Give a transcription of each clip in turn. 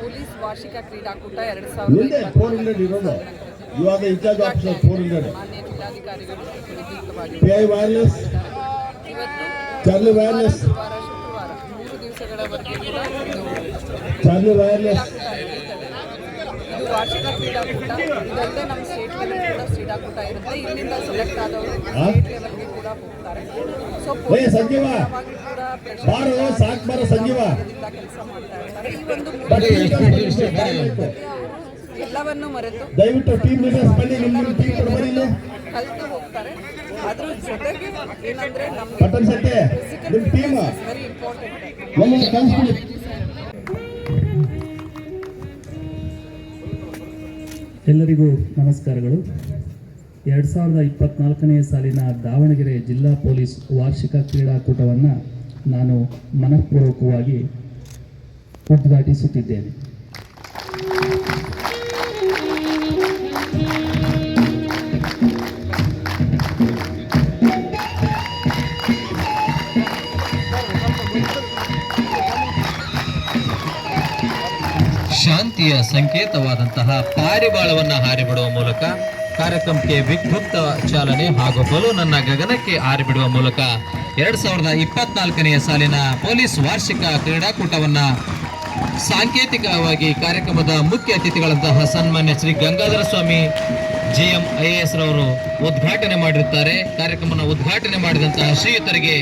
Police ವಾರ್ಷಿಕ ಕ್ರೀಡಾಕೂಟ ಎರಡ್ ಸಾವಿರದ ಮಾನ್ಯ ಜಿಲ್ಲಾಧಿಕಾರಿಗಳು ಶುಕ್ರವಾರ ಮೂರು ದಿವಸಗಳವರೆಗೆ ಕೂಡ ಇದು ವಾರ್ಷಿಕ ಕ್ರೀಡಾಕೂಟ. ಇದಲ್ಲದೆ ನಮ್ಮ ಸ್ಟೇಟ್ ಲೆವೆಲ್ ಕೂಡ ಕ್ರೀಡಾಕೂಟ ಇರುತ್ತೆ. ಇಲ್ಲಿಂದ ಸೆಲೆಕ್ಟ್ ಆದವರು ಸ್ಟೇಟ್ ಲೆವೆಲ್ಗೆ ಹೋಗ್ತಾರೆ ಸಂಜೀವ. ಬಾರೋ ಸಾಕ್ ಬಾರೋ ಸಂಜೀವ. ಕೆಲಸ ಮಾಡ್ತಾ ಇರ್ತಾರೆ. ಈ ಒಂದು ಮೂರು ಎಲ್ಲವನ್ನು ಮರೆತು ದಯವಿಟ್ಟು ಟೀಮ್ ಲೀಡರ್ಸ್ ಬನ್ನಿ ನಿಮ್ಮ ಟೀಮ್ ಬನ್ನಿ. ಕಲಿತು ಹೋಗ್ತಾರೆ. ಅದ್ರ ಜೊತೆಗೆ ಏನಂದ್ರೆ ನಮ್ಮ ನಿಮ್ಮ ಟೀಮ್ ವೆರಿ ಇಂಪಾರ್ಟೆಂಟ್ ಎಲ್ಲರಿಗೂ ನಮಸ್ಕಾರಗಳು. ಎರಡು ಸಾವಿರದ ಇಪ್ಪತ್ನಾಲ್ಕನೇ ಸಾಲಿನ ದಾವಣಗೆರೆ ಜಿಲ್ಲಾ ಪೊಲೀಸ್ ವಾರ್ಷಿಕ ಕ್ರೀಡಾಕೂಟವನ್ನು ನಾನು ಮನಃಪೂರ್ವಕವಾಗಿ ಉದ್ಘಾಟಿಸುತ್ತಿದ್ದೇನೆ. ಶಾಂತಿಯ ಸಂಕೇತವಾದಂತಹ ಪಾರಿವಾಳವನ್ನು ಹಾರಿಬಿಡುವ ಮೂಲಕ ಕಾರ್ಯಕ್ರಮಕ್ಕೆ ವಿದ್ಯುತ್ ಚಾಲನೆ ಹಾಗೂ ಬಲೂನನ್ನ ಗಗನಕ್ಕೆ ಹಾರಿಬಿಡುವ ಮೂಲಕ ಎರಡ್ ಸಾವಿರದ ಇಪ್ಪತ್ನಾಲ್ಕನೆಯ ಸಾಲಿನ ಪೊಲೀಸ್ ವಾರ್ಷಿಕ ಕ್ರೀಡಾಕೂಟವನ್ನ ಸಾಂಕೇತಿಕವಾಗಿ ಕಾರ್ಯಕ್ರಮದ ಮುಖ್ಯ ಅತಿಥಿಗಳಂತಹ ಸನ್ಮಾನ್ಯ Shri Gangadhara Swamy G M I S ರವರು ಉದ್ಘಾಟನೆ ಮಾಡಿರುತ್ತಾರೆ. ಕಾರ್ಯಕ್ರಮವನ್ನು ಉದ್ಘಾಟನೆ ಮಾಡಿದಂತಹ ಶ್ರೀಯುತರಿಗೆ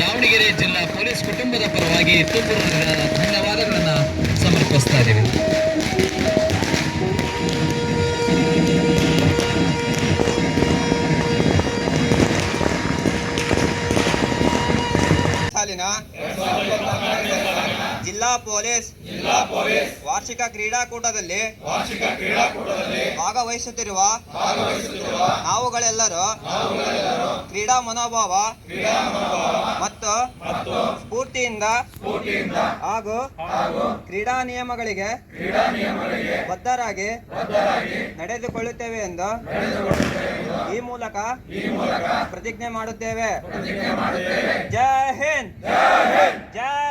ದಾವಣಗೆರೆ ಜಿಲ್ಲಾ ಪೊಲೀಸ್ ಕುಟುಂಬದ ಪರವಾಗಿ ತುಂಬ ಧನ್ಯವಾದಗಳನ್ನು ಸಮರ್ಪಿಸ್ತಾ ಇದ್ದೀವಿ. ಸಾಲಿನ ಜಿಲ್ಲಾ ಪೊಲೀಸ್ ವಾರ್ಷಿಕ ಕ್ರೀಡಾಕೂಟದಲ್ಲಿ ಭಾಗವಹಿಸುತ್ತಿರುವ ನಾವುಗಳೆಲ್ಲರೂ ಕ್ರೀಡಾ ಮನೋಭಾವ ಮತ್ತು ಸ್ಫೂರ್ತಿಯಿಂದ ಹಾಗೂ ಕ್ರೀಡಾ ನಿಯಮಗಳಿಗೆ ಬದ್ಧರಾಗಿ ನಡೆದುಕೊಳ್ಳುತ್ತೇವೆ ಎಂದು ಈ ಮೂಲಕ ಪ್ರತಿಜ್ಞೆ ಮಾಡುತ್ತೇವೆ. ಜೈ ಹಿಂದ್. ಜೈ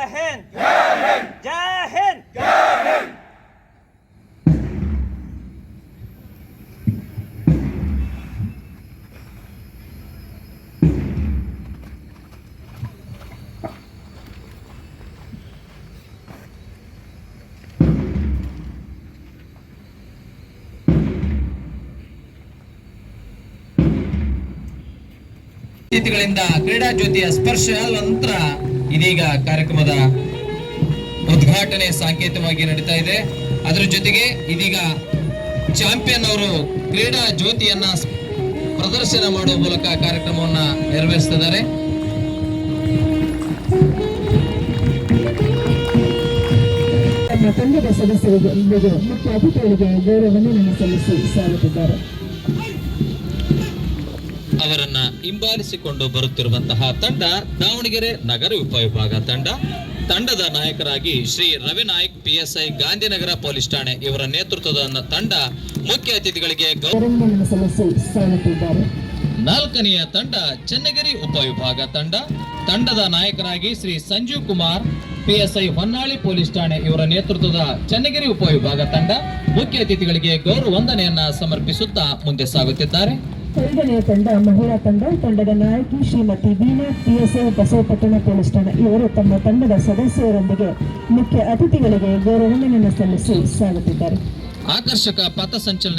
ಅತಿಥಿಗಳಿಂದ ಕ್ರೀಡಾ ಜ್ಯೋತಿಯ ಸ್ಪರ್ಶ ನಂತರ ಇದೀಗ ಕಾರ್ಯಕ್ರಮದ ಉದ್ಘಾಟನೆ ಸಾಂಕೇತವಾಗಿ ನಡೀತಾ ಇದೆ. ಅದರ ಜೊತೆಗೆ ಇದೀಗ ಚಾಂಪಿಯನ್ ಅವರು ಕ್ರೀಡಾ ಜ್ಯೋತಿಯನ್ನ ಪ್ರದರ್ಶನ ಮಾಡುವ ಮೂಲಕ ಕಾರ್ಯಕ್ರಮವನ್ನ ನೆರವೇರಿಸ್ತಿದ್ದಾರೆ. ತಂಡದ ಸದಸ್ಯರಿಗೆ ಇಲ್ಲಿಗೆ ಮುಖ್ಯ ಅತಿಥಿಗಳಿಗೆ ಗೌರವವನ್ನು ಸಲ್ಲಿಸಿ ಸಾಗುತ್ತಿದ್ದಾರೆ ಅವರನ್ನ ಹಿಂಬಾಲಿಸಿಕೊಂಡು ಬರುತ್ತಿರುವಂತಹ ತಂಡ ದಾವಣಗೆರೆ ನಗರ ಉಪವಿಭಾಗ ತಂಡ. ತಂಡದ ನಾಯಕರಾಗಿ ಶ್ರೀ ರವಿ ನಾಯಕ್ ಪಿಎಸ್ಐ ಗಾಂಧಿನಗರ ಪೊಲೀಸ್ ಠಾಣೆ ಇವರ ನೇತೃತ್ವದ ತಂಡ ಮುಖ್ಯ ಅತಿಥಿಗಳಿಗೆ ನಾಲ್ಕನೆಯ ತಂಡ ಚನ್ನಗಿರಿ ಉಪವಿಭಾಗ ತಂಡ. ತಂಡದ ನಾಯಕರಾಗಿ ಶ್ರೀ ಸಂಜೀವ್ ಕುಮಾರ್ ಪಿಎಸ್ಐ ಹೊನ್ನಾಳಿ ಪೊಲೀಸ್ ಠಾಣೆ ಇವರ ನೇತೃತ್ವದ ಚನ್ನಗಿರಿ ಉಪವಿಭಾಗ ತಂಡ ಮುಖ್ಯ ಅತಿಥಿಗಳಿಗೆ ಗೌರವ ವಂದನೆಯನ್ನ ಸಮರ್ಪಿಸುತ್ತಾ ಮುಂದೆ ಸಾಗುತ್ತಿದ್ದಾರೆ. ಐದನೆಯ ತಂಡ, ಮಹಿಳಾ ತಂಡ, ತಂಡದ ನಾಯಕಿ ಶ್ರೀಮತಿ ವೀಣಾ ಪಿಎಸ್ಐ ಬಸವಪಟ್ಟಣ ಪೊಲೀಸ್ ಠಾಣೆ. ಇವರು ತಮ್ಮ ತಂಡದ ಸದಸ್ಯರೊಂದಿಗೆ ಮುಖ್ಯ ಅತಿಥಿಗಳಿಗೆ ಗೌರವ ಸಲ್ಲಿಸಿ ಸಾಗುತ್ತಿದ್ದಾರೆ ಆಕರ್ಷಕ ಪಥಸಂಚಲನ